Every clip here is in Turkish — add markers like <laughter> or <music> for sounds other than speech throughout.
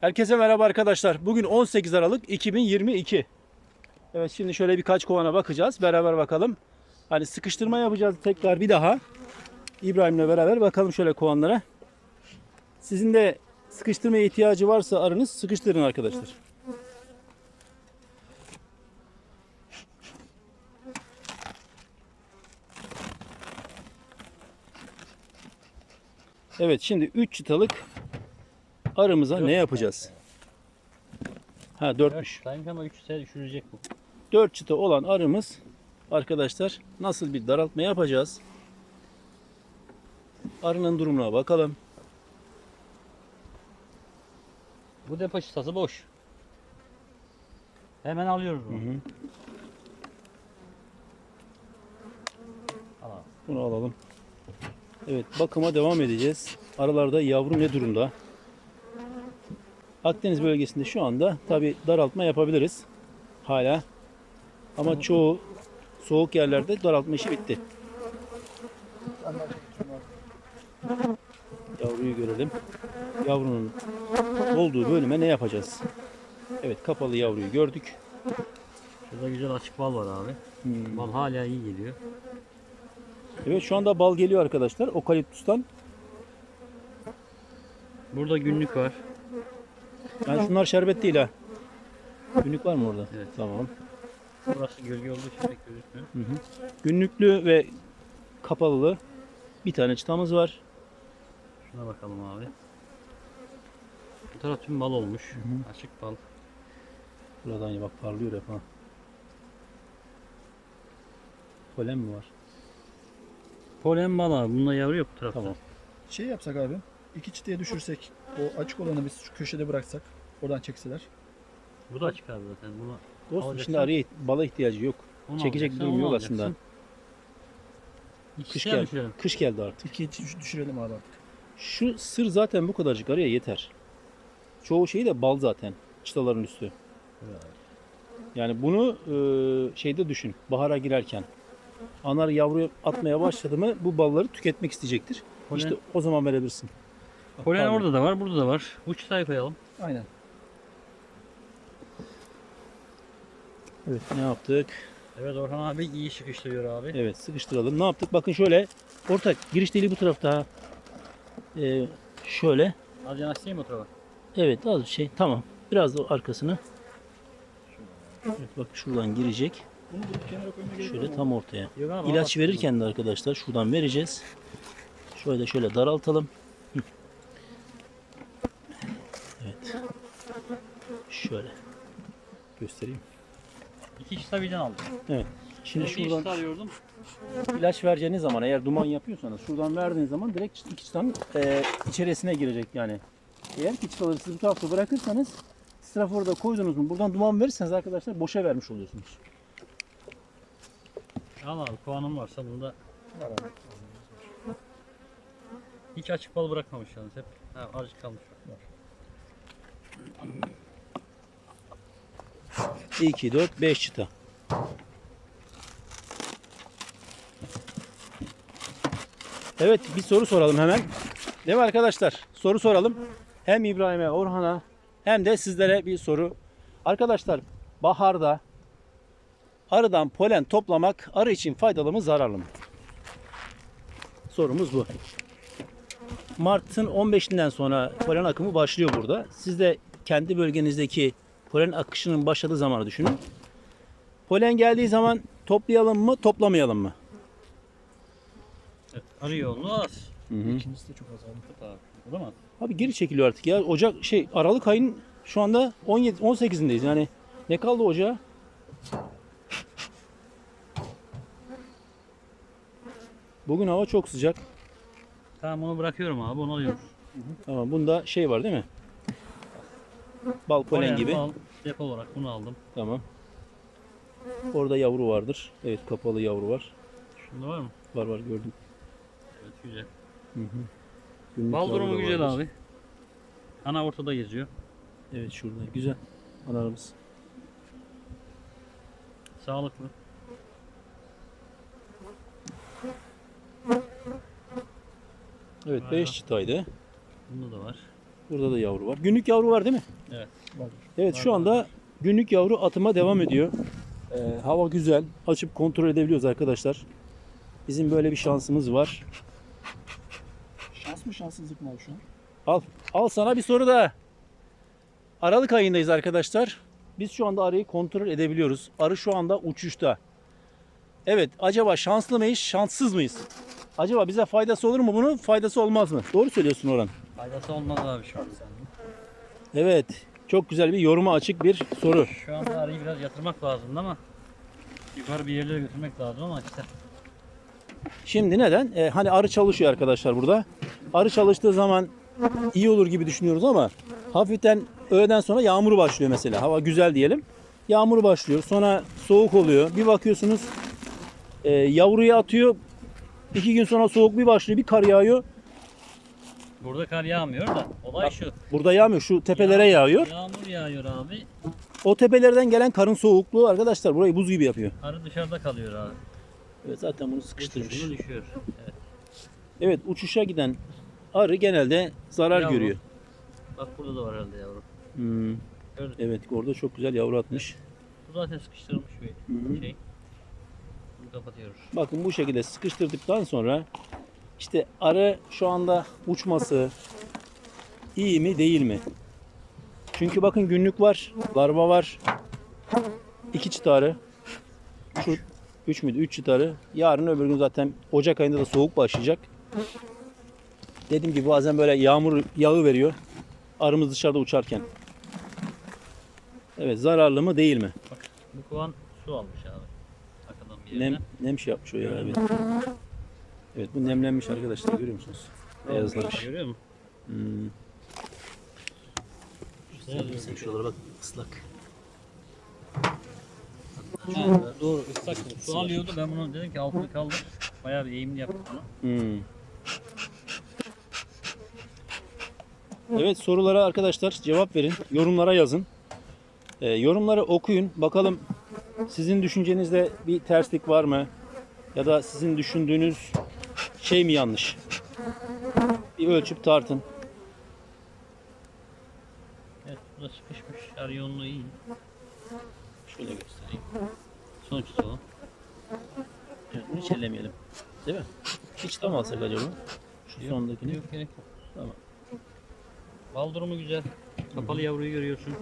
Herkese merhaba arkadaşlar. Bugün 18 Aralık 2022. Evet şimdi şöyle birkaç kovana bakacağız. Beraber bakalım. Hani sıkıştırma yapacağız tekrar bir daha. İbrahim'le beraber bakalım şöyle kovanlara. Sizin de sıkıştırmaya ihtiyacı varsa arınız sıkıştırın arkadaşlar. Evet şimdi 3 çıtalık arımıza ne yapacağız? Ha 4'müş. Sanki ama 3 sene düşürecek bu. 4 çıta olan arımız arkadaşlar nasıl bir daraltma yapacağız? Arının durumuna bakalım. Bu depo çıtası boş. Hemen alıyoruz bunu. hı. Abi. Bunu alalım. Evet bakıma devam edeceğiz. Aralarda yavru ne durumda? Akdeniz bölgesinde şu anda tabi daraltma yapabiliriz. Hala. Ama çoğu soğuk yerlerde daraltma işi bitti. Yavruyu görelim. Yavrunun olduğu bölüme ne yapacağız? Evet kapalı yavruyu gördük. Şurada güzel açık bal var abi. Hmm. Bal hala iyi geliyor. Evet şu anda bal geliyor arkadaşlar. Okaliptustan. Burada günlük var. Yani şunlar şerbet değil ha. Günlük var mı orada? Evet. Tamam. Burası gölge olduğu için pek gözükmüyor. Günlüklü ve kapalılı bir tane çıtamız var. Şuna bakalım abi. Bu taraf tüm bal olmuş. Açık bal. Buradan ya bak parlıyor hep ha. Polen mi var? Polen bal abi. Bunda yavru yok bu tarafta. Tamam. Şey yapsak abi, iki çıtaya düşürsek, o açık olanı biz şu köşede bıraksak, oradan çekseler. Bu da açık abi zaten. Bunu Dostum Alacaksın. şimdi araya bala ihtiyacı yok. onu Çekecek alacaksın, durum onu yok aslında. alacaksın. İki Kış geldi. düşürelim. Kış geldi artık. İkiye düş- düşürelim abi artık. Şu sır zaten bu kadarcık araya yeter. Çoğu şeyi de bal zaten. Çıtaların üstü. Yani bunu e, şeyde düşün. Bahara girerken. Anar yavru atmaya başladı mı bu balları tüketmek isteyecektir. Polen- İşte o zaman verebilirsin. Polen pardon. orada da var, burada da var. Bu çıtayı koyalım. Aynen. Evet ne yaptık? Evet Orhan abi iyi sıkıştırıyor abi. Evet sıkıştıralım. Ne yaptık? Bakın şöyle. Ortak giriş deliği bu tarafta. Ee, şöyle. Az yanaştırayım mı o tarafa? Evet az bir şey. Tamam. Biraz da arkasını. Evet bak şuradan girecek. Bunu kenara gerek Şöyle tam ortaya. Yok abi, İlaç verirken de arkadaşlar şuradan vereceğiz. Şöyle şöyle daraltalım. Hı. Evet. Şöyle göstereyim. İki çıta birden aldım. Evet. Şimdi bir şuradan alıyordum. ilaç vereceğiniz zaman eğer duman yapıyorsanız şuradan verdiğiniz zaman direkt iki çıtanın e, içerisine girecek yani. Eğer ki çıtaları siz bu tarafta bırakırsanız straforda koydunuz mu buradan duman verirseniz arkadaşlar boşa vermiş oluyorsunuz. Al abi puanım varsa bunda Var hiç açık bal bırakmamış yalnız hep. Ha, azıcık kalmış. 2, 4, 5 çıta. Evet bir soru soralım hemen. Değil mi arkadaşlar? Soru soralım. Hem İbrahim'e, Orhan'a hem de sizlere bir soru. Arkadaşlar baharda arıdan polen toplamak arı için faydalı mı zararlı mı? Sorumuz bu. Mart'ın 15'inden sonra polen akımı başlıyor burada. Siz de kendi bölgenizdeki polen akışının başladığı zamanı düşünün. Polen geldiği zaman toplayalım mı, toplamayalım mı? Evet, arı yoğunluğu az. İkincisi de çok az abi. Tut abi. Geri çekiliyor artık ya. Ocak şey Aralık ayın şu anda 17 18'indeyiz. Yani ne kaldı ocağa? Bugün hava çok sıcak. Tamam onu bırakıyorum abi onu alıyorum. Tamam bunda şey var değil mi? Bal polen Polen gibi. Al, depo olarak bunu aldım. Tamam. Orada yavru vardır. Evet kapalı yavru var. Şunda var mı? Var var gördüm. Evet güzel. Günlük Bal yavru durumu güzel vardır. abi. Ana ortada geziyor. Evet şurada güzel. Analarımız. Sağlıklı. Evet Vay 5 be. çıtaydı. Bunda da var. Burada da yavru var. Günlük yavru var değil mi? Evet. Evet şu anda günlük yavru atıma devam ediyor. Ee, hava güzel. Açıp kontrol edebiliyoruz arkadaşlar. Bizim böyle bir şansımız var. Şans mı şanssızlık mı abi şu an? Al, al sana bir soru daha. Aralık ayındayız arkadaşlar. Biz şu anda arıyı kontrol edebiliyoruz. Arı şu anda uçuşta. Evet, acaba şanslı mıyız, şanssız mıyız? Acaba bize faydası olur mu bunun, faydası olmaz mı? Doğru söylüyorsun Orhan. Faydası olmaz abi şu an Evet, çok güzel bir yoruma açık bir soru. Şu anda arıyı biraz yatırmak lazım ama yukarı bir yerlere götürmek lazım ama işte Şimdi neden? Ee, hani arı çalışıyor arkadaşlar burada. Arı çalıştığı zaman iyi olur gibi düşünüyoruz ama hafiften öğleden sonra yağmur başlıyor mesela. Hava güzel diyelim. Yağmur başlıyor. Sonra soğuk oluyor. Bir bakıyorsunuz e, yavruyu atıyor. İki gün sonra soğuk bir başlıyor. Bir kar yağıyor. Burada kar yağmıyor da olay şu. Burada yağmıyor. Şu tepelere yağıyor. Yağmur yağıyor abi. O tepelerden gelen karın soğukluğu arkadaşlar burayı buz gibi yapıyor. Arı dışarıda kalıyor abi. Evet zaten bunu sıkıştırmış. Bunu düşüyor. Evet. Evet uçuşa giden arı genelde zarar Yavru. görüyor. Bak burada da var herhalde yavrum. Hmm. Gördün. Evet orada çok güzel yavru atmış. Bu zaten sıkıştırılmış bir Hı hı. şey. Bunu kapatıyoruz. Bakın bu şekilde sıkıştırdıktan sonra işte arı şu anda uçması iyi mi değil mi? Çünkü bakın günlük var, larva var. iki çıta arı. Şu üç müydü? Üç çıta arı. Yarın öbür gün zaten Ocak ayında da soğuk başlayacak. Dediğim gibi bazen böyle yağmur yağı veriyor. Arımız dışarıda uçarken. Evet zararlı mı değil mi? Bu kovan su almış abi. Bir yerden. Nem, nem şey yapmış o ya abi. Evet bu nemlenmiş arkadaşlar görüyor musunuz? Beyazlamış. Görüyor musun? Hmm. Güzel. Şuralara bak ıslak. Ha, doğru ıslak. Su alıyordu ben bunu dedim ki altını kaldır. Bayağı bir eğimli yaptık bunu. Hmm. Evet sorulara arkadaşlar cevap verin. Yorumlara yazın. Ee, yorumları okuyun. Bakalım sizin düşüncenizde bir terslik var mı? Ya da sizin düşündüğünüz şey mi yanlış? Bir ölçüp tartın. Evet bu da sıkışmış. Arı yoğunluğu iyi. Şöyle göstereyim. Sonuçta o. Evet, bunu hiç ellemeyelim. Değil mi? Hiç tam alsak acaba? Şu sondakini. Yok gerek yok. Tamam. Bal durumu güzel. Kapalı yavruyu görüyorsun.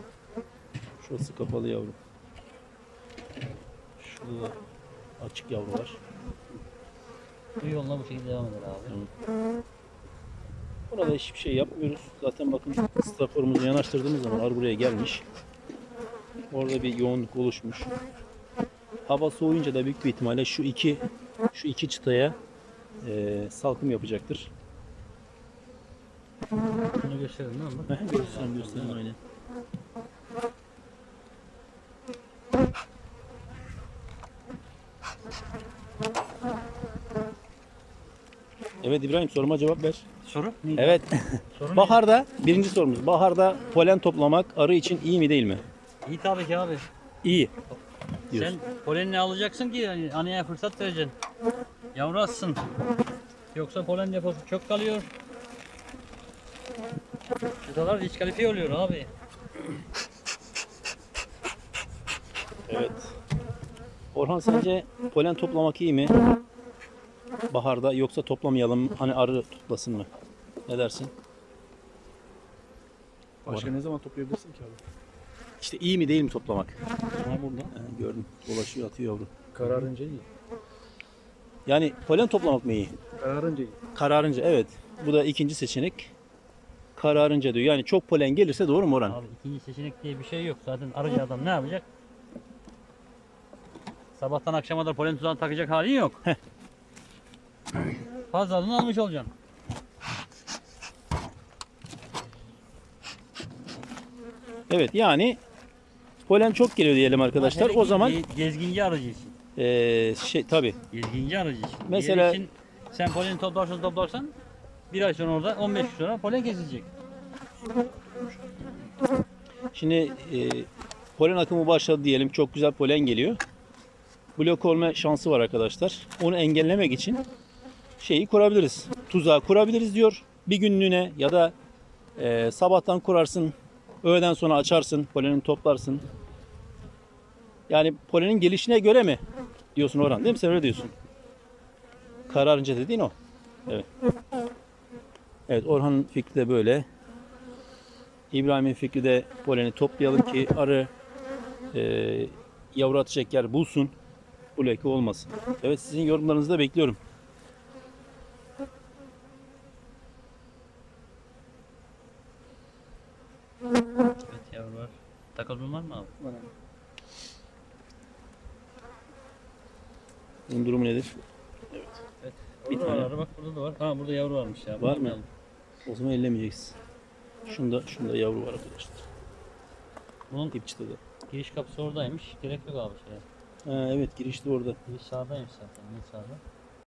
Şurası kapalı yavru. Şurada açık yavru var. Bu yolla bu şekilde devam eder abi. Burada hiçbir şey yapmıyoruz. Zaten bakın straforumuzu yanaştırdığımız zaman arı buraya gelmiş. Orada bir yoğunluk oluşmuş. Hava soğuyunca da büyük bir ihtimalle şu iki şu iki çıtaya eee, salkım yapacaktır. Bunu gösterelim değil mi? Heh, göstereyim göstereyim aynen. Evet İbrahim soruma cevap ver. Soru? Evet. <laughs> Soru? Baharda birinci sorumuz. Baharda polen toplamak arı için iyi mi değil mi? İyi tabii ki abi. İyi. Diyorsun. Sen polenini alacaksın ki yani anaya fırsat vereceksin. Yavru atsın. Yoksa polen deposu çok kalıyor. Çıtalar diskalifiye oluyor abi. Evet. Orhan sence polen toplamak iyi mi? Baharda yoksa toplamayalım hani arı toplasın mı? Ne dersin? Başka ne zaman toplayabilirsin ki abi? İşte iyi mi değil mi toplamak? Ha burada. He, gördüm. Dolaşıyor atıyor yavru. Kararınca iyi. Yani polen toplamak mı iyi? Kararınca iyi. Kararınca evet. Bu da ikinci seçenek. Kararınca diyor. Yani çok polen gelirse doğru mu Orhan? Abi ikinci seçenek diye bir şey yok. Zaten arıcı adam ne yapacak? Sabahtan akşama kadar polen tuzağını takacak halin yok. Fazlalığını almış olacaksın. Evet yani polen çok geliyor diyelim arkadaşlar. O zaman ge- gezginci arıcı için. eee, şey tabi Gezginci arıcı için. Mesela- için sen polen toplarsan toplarsan bir ay sonra orada 15 gün sonra polen kesilecek. Şimdi e, polen akımı başladı diyelim. Çok güzel polen geliyor. Blok olma şansı var arkadaşlar. Onu engellemek için şeyi kurabiliriz. Tuzağı kurabiliriz diyor. Bir günlüğüne ya da Ee, sabahtan kurarsın, öğleden sonra açarsın, polenini toplarsın. Yani polenin gelişine göre mi diyorsun Orhan değil mi? Sen öyle diyorsun. Kararınca dediğin o. Evet. Evet Orhan'ın fikri de böyle. İbrahim'in fikri de poleni toplayalım ki arı e, yavru atacak yer bulsun. Bu leke olmasın. Evet sizin yorumlarınızı da bekliyorum. Evet yavrular. Takıldın var mı abi? Bunun durumu nedir? Bir Bir tane. tane. Bak burada da var. Ha burada yavru varmış ya. Var mı? O zaman ellemeyeceksin. Şunda, şunda yavru var arkadaşlar. Bunun Dipçide de. giriş kapısı oradaymış. Gerek yok abi şeye. Ha, evet girişte orada. Giriş sağdaymış zaten. Ne sağda?